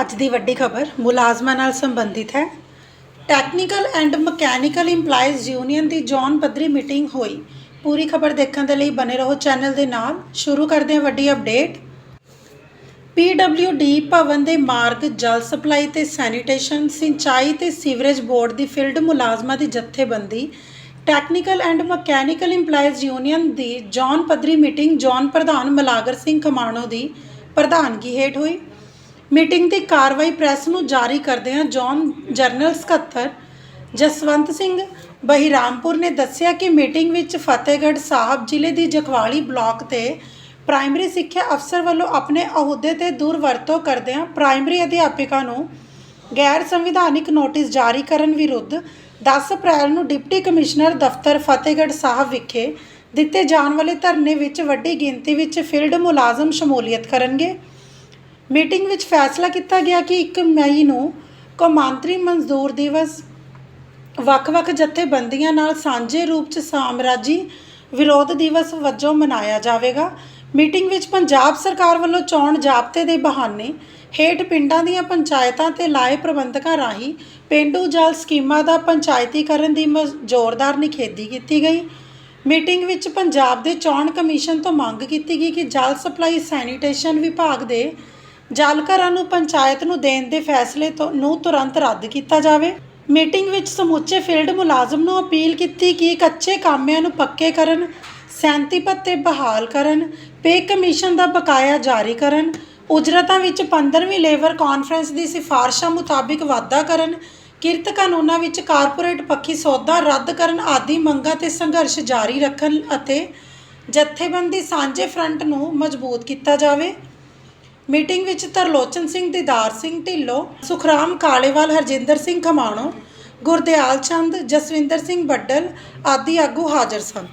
ਅੱਜ ਦੀ ਵੱਡੀ ਖਬਰ ਮੁਲਾਜ਼ਮਾਂ ਨਾਲ ਸੰਬੰਧਿਤ ਹੈ। Technical and mechanical EMPLOYEES union the zone ਪੱਧਰੀ ਮੀਟਿੰਗ ਹੋਈ। ਪੂਰੀ ਖਬਰ ਦੇਖਣ ਦੇ ਲਈ ਬਨੇ ਰਹੋ ਚੈਨਲ ਦੇ ਨਾਲ। ਸ਼ੁਰੂ ਕਰਦੇ ਹਾਂ ਵੱਡੀ ਅਪਡੇਟ। PWD ਭਵਨ ਦੇ ਮਾਰਗ, ਜਲ ਸਪਲਾਈ ਤੇ ਸੈਨੀਟੇਸ਼ਨ, ਸਿੰਚਾਈ ਤੇ ਸੀਵਰੇਜ ਬੋਰਡ ਦੀ ਫੀਲਡ ਮੁਲਾਜ਼ਮਾਂ ਦੀ ਜਥੇਬੰਦੀ। Technical and mechanical EMPLOYEES union the zone ਪੱਧਰੀ ਮੀਟਿੰਗ ਜੌਨ ਪ੍ਰਧਾਨ ਮਲਾਗਰ ਸਿੰਘ ਖਮਾਣੋ ਦੀ ਪ੍ਰਧਾਨਗੀ ਹੇਠ ਹੋਈ। ਮੀਟਿੰਗ ਦੀ ਕਾਰਵਾਈ ਪ੍ਰੈਸ ਨੂੰ ਜਾਰੀ ਕਰਦਿਆਂ ਜੌਨ ਜਨਰਲ ਸਕੱਤਰ ਜਸਵੰਤ ਸਿੰਘ ਬਹਿਰਾਮਪੁਰ ਨੇ ਦੱਸਿਆ ਕਿ ਮੀਟਿੰਗ ਵਿੱਚ ਫਤਿਹਗੜ੍ਹ ਸਾਹਿਬ ਜ਼ਿਲ੍ਹੇ ਦੀ ਜਖਵਾਲੀ ਬਲਾਕ ਤੇ ਪ੍ਰਾਇਮਰੀ ਸਿੱਖਿਆ ਅਫਸਰ ਵੱਲੋਂ ਆਪਣੇ ਅਹੁਦੇ ਤੇ ਦੁਰਵਰਤੋਂ ਕਰਦਿਆਂ ਪ੍ਰਾਇਮਰੀ ਅਧਿਆਪਕਾਂ ਨੂੰ ਗੈਰ ਸੰਵਿਧਾਨਿਕ ਨੋਟਿਸ ਜਾਰੀ ਕਰਨ ਵਿਰੁੱਧ 10 ਅਪ੍ਰੈਲ ਨੂੰ ਡਿਪਟੀ ਕਮਿਸ਼ਨਰ ਦਫ਼ਤਰ ਫਤਿਹਗੜ੍ਹ ਸਾਹਿਬ ਵਿਖੇ ਦਿੱਤੇ ਜਾਣ ਵਾਲੇ ਧਰਨੇ ਵਿੱਚ ਵੱਡੀ ਗਿਣਤੀ ਵਿੱਚ ਫੀਲਡ ਮੁਲਾਜ਼ਮ ਸ਼ਮੂਲੀਅਤ ਕਰਨਗੇ। ਮੀਟਿੰਗ ਵਿੱਚ ਫੈਸਲਾ ਕੀਤਾ ਗਿਆ ਕਿ 1 ਮਈ ਨੂੰ ਕੌਮਾਂਤਰੀ ਮਜ਼ਦੂਰ ਦਿਵਸ ਵੱਖ-ਵੱਖ ਜਥੇਬੰਦੀਆਂ ਨਾਲ ਸਾਂਝੇ ਰੂਪ 'ਚ ਸਾਮਰਾਜੀ ਵਿਰੋਧ ਦਿਵਸ ਵਜੋਂ ਮਨਾਇਆ ਜਾਵੇਗਾ। ਮੀਟਿੰਗ ਵਿੱਚ ਪੰਜਾਬ ਸਰਕਾਰ ਵੱਲੋਂ ਚੋਣ ਜਾਬਤੇ ਦੇ ਬਹਾਨੇ ਹੇਠ ਪਿੰਡਾਂ ਦੀਆਂ ਪੰਚਾਇਤਾਂ ਤੇ ਲਾਏ ਪ੍ਰਬੰਧਕਾਂ ਰਾਹੀਂ ਪੇਂਡੂ ਜਲ ਸਕੀਮਾਂ ਦਾ ਪੰਚਾਇਤੀਕਰਨ ਦੀ ਮ- ਜ਼ੋਰਦਾਰ ਨਿਖੇਧੀ ਕੀਤੀ ਗਈ। ਮੀਟਿੰਗ ਵਿੱਚ ਪੰਜਾਬ ਦੇ ਚੋਣ ਕਮਿਸ਼ਨ ਤੋਂ ਮੰਗ ਕੀਤੀ ਗਈ ਕਿ ਜਲ ਸਪਲਾਈ ਸੈਨੀਟੇਸ਼ਨ ਵਿਭਾਗ ਦੇ ਜਲ ਘਰਾਂ ਨੂੰ ਪੰਚਾਇਤ ਨੂੰ ਦੇਣ ਦੇ ਫੈਸਲੇ ਤੋਂ ਨੂੰ ਤੁਰੰਤ ਰੱਦ ਕੀਤਾ ਜਾਵੇ। ਮੀਟਿੰਗ ਵਿੱਚ ਸਮੁੱਚੇ ਫੀਲਡ ਮੁਲਾਜ਼ਮ ਨੂੰ ਅਪੀਲ ਕੀਤੀ ਕਿ ਕੱਚੇ ਕਾਮਿਆਂ ਨੂੰ ਪੱਕੇ ਕਰਨ ਸੈਂਤੀ ਭੱਤੇ ਬਹਾਲ ਕਰਨ, ਪੇ ਕਮਿਸ਼ਨ ਦਾ ਬਕਾਇਆ ਜਾਰੀ ਕਰਨ, ਉਜਰਤਾਂ ਵਿੱਚ 15ਵੀਂ ਲੇਬਰ ਕਾਨਫਰੰਸ ਦੀ ਸਿਫਾਰਸ਼ਾਂ ਮੁਤਾਬਿਕ ਵਾਧਾ ਕਰਨ, ਕਿਰਤ ਕਾਨੂੰਨਾਂ ਵਿੱਚ ਕਾਰਪੋਰੇਟ ਪੱਖੀ ਸੌਦਾ ਰੱਦ ਕਰਨ ਆਦਿ ਮੰਗਾਂ ਤੇ ਸੰਘਰਸ਼ ਜਾਰੀ ਰੱਖਣ ਅਤੇ ਜਥੇਬੰਦੀ ਸਾਂਝੇ ਫਰੰਟ ਨੂੰ ਮਜ਼ਬੂਤ ਕੀਤਾ ਜਾਵੇ। ਮੀਟਿੰਗ ਵਿੱਚ ਤਰਲੋਚਨ ਸਿੰਘ, ਦੀਦਾਰ ਸਿੰਘ ਢਿੱਲੋਂ, ਸੁਖਰਾਮ ਕਾਲੇਵਾਲ, ਹਰਜਿੰਦਰ ਸਿੰਘ ਖਮਾਣੋ, ਗੁਰਦਿਆਲ ਚੰਦ, ਜਸਵਿੰਦਰ ਸਿੰਘ ਬੱਡਲ ਆਦਿ ਆਗੂ ਹਾਜ਼ਰ ਸਨ।